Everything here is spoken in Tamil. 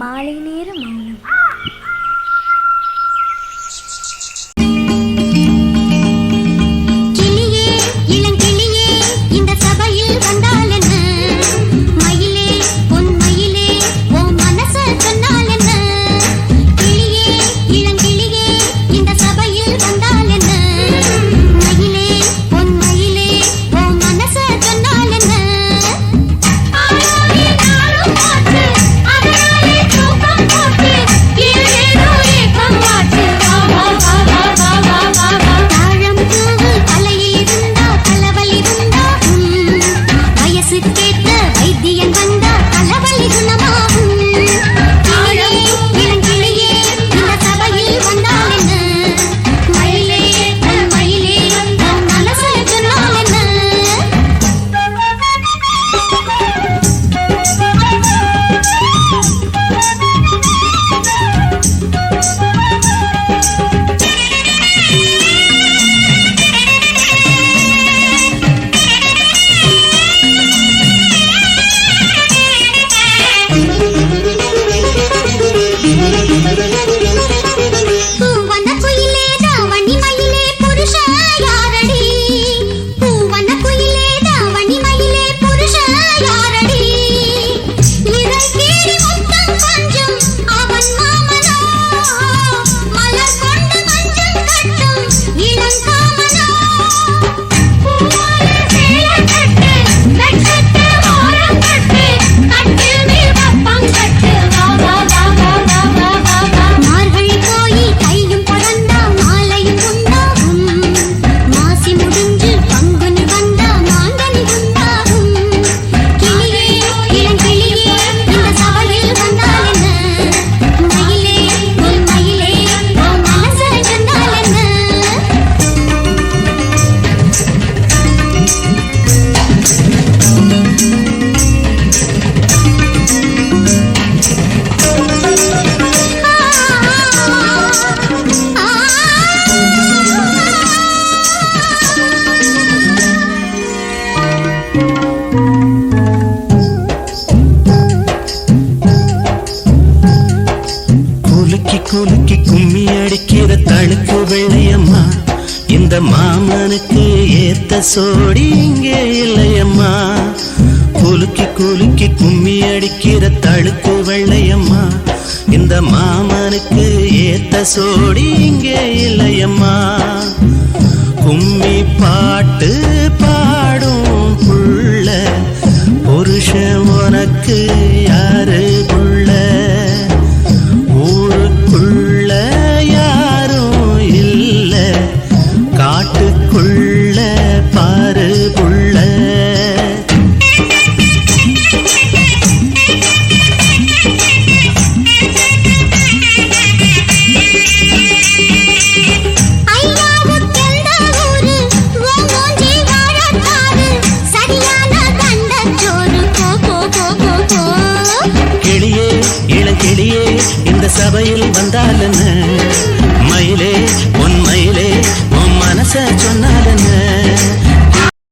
மாலை நேர மௌனம். குலுக்கி கும்மி அடிக்கிற தழுக்கு வெள்ளையம்மா இந்த மாமனுக்கு ஏத்த சோடி இங்கே இல்லையம்மா. குலுக்கி குலுக்கி கும்மி அடிக்கிற தழுக்கு வெள்ளையம்மா இந்த மாமனுக்கு ஏத்த சோடி இங்கே இல்லையம்மா. கும்மி பாட்டு பாடும் புள்ள புருஷன் உனக்கு கோயில் வந்தால் என்ன மயிலே உன் மயிலே உன் மனச சொன்னால் என்ன